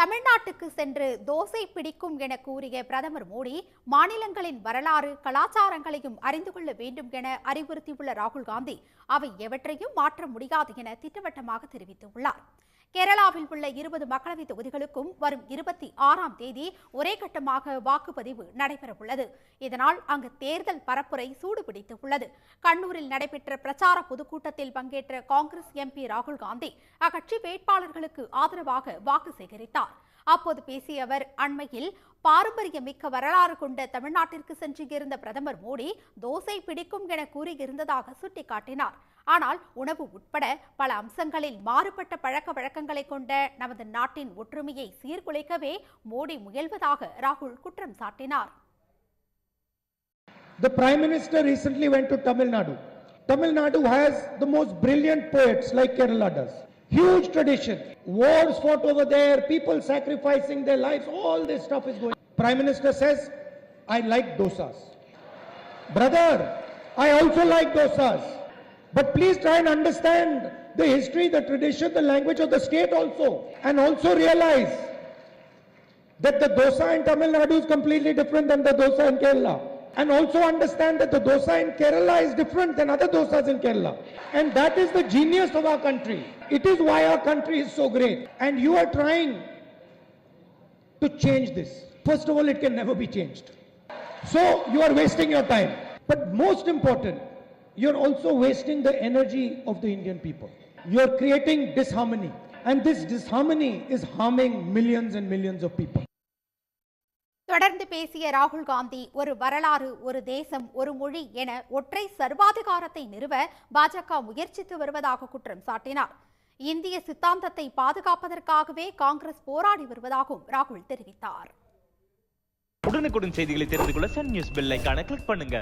தமிழ்நாட்டுக்கு சென்று தோசை பிடிக்கும் என கூறிய பிரதமர் மோடி மாநிலங்களின் வரலாறு கலாச்சாரங்களையும் அறிந்து கொள்ள வேண்டும் என அறிவுறுத்தியுள்ள ராகுல் காந்தி அவை எவற்றையும் மாற்ற முடியாது என திட்டவட்டமாக தெரிவித்துள்ளார். கேரளாவில் உள்ள இருபது மக்களவை தொகுதிகளுக்கும் வரும் இருபத்தி ஆறாம் தேதி ஒரே கட்டமாக வாக்குப்பதிவு நடைபெறவுள்ளது. இதனால் அங்கு தேர்தல் பரப்புரை சூடுபிடித்து உள்ளது கண்ணூரில் நடைபெற்ற பிரச்சார பொதுக்கூட்டத்தில் பங்கேற்ற காங்கிரஸ் எம்பி ராகுல் காந்தி அக்கட்சி வேட்பாளர்களுக்கு ஆதரவாக வாக்கு சேகரித்தார். அப்போது பேசிய அவர் அண்மையில் பாரம்பரியமிக்க வரலாறு கொண்ட தமிழ்நாட்டிற்கு சென்று இருந்த பிரதமர் மோடி தோசை பிடிக்கும் என கூறியிருந்ததாக சுட்டிக்காட்டினார். ஆனால் உணவு உட்பட பல அம்சங்களில் மாறுபட்ட பழக்க வழக்கங்களை கொண்ட நமது நாட்டின் ஒற்றுமையை சீர்குலைக்கவே மோடி முயல்வதாக ராகுல் குற்றம் சாட்டினார் The Prime Minister recently went to Tamil Nadu. Tamil Nadu has the most brilliant poets like Kerala does. Huge tradition. Wars fought over there, people sacrificing their lives, all this stuff is going. Prime Minister says, I like dosas. Brother, I also like dosas. But please try and understand the history, the tradition, the language of the state also. And also realize that the dosa in Tamil Nadu is completely different than the dosa in Kerala. And also understand that the dosa in Kerala is different than other dosas in Kerala. And that is the genius of our country. It is why our country is so great. And you are trying to change this. First of all, it can never be changed. So you are wasting your time. But most important, you're also wasting the energy of the Indian people. You're creating disharmony. And this disharmony is harming millions and millions of people. தொடர்ந்து பேசிய ராகுல் காந்தி ஒரு வரலாறு ஒரு தேசம் ஒரு மொழி என ஒற்றை சர்வாதிகாரத்தை நிறுவ பாஜக முயற்சித்து வருவதாக குற்றம் சாட்டினார் இந்திய சித்தாந்தத்தை பாதுகாப்பதற்காகவே காங்கிரஸ் போராடி வருவதாகவும் ராகுல் தெரிவித்தார் உடனுக்குடன் செய்திகளை தெரிந்து கொள்ள சன் நியூஸ் பெல் ஐகானை கிளிக் பண்ணுங்க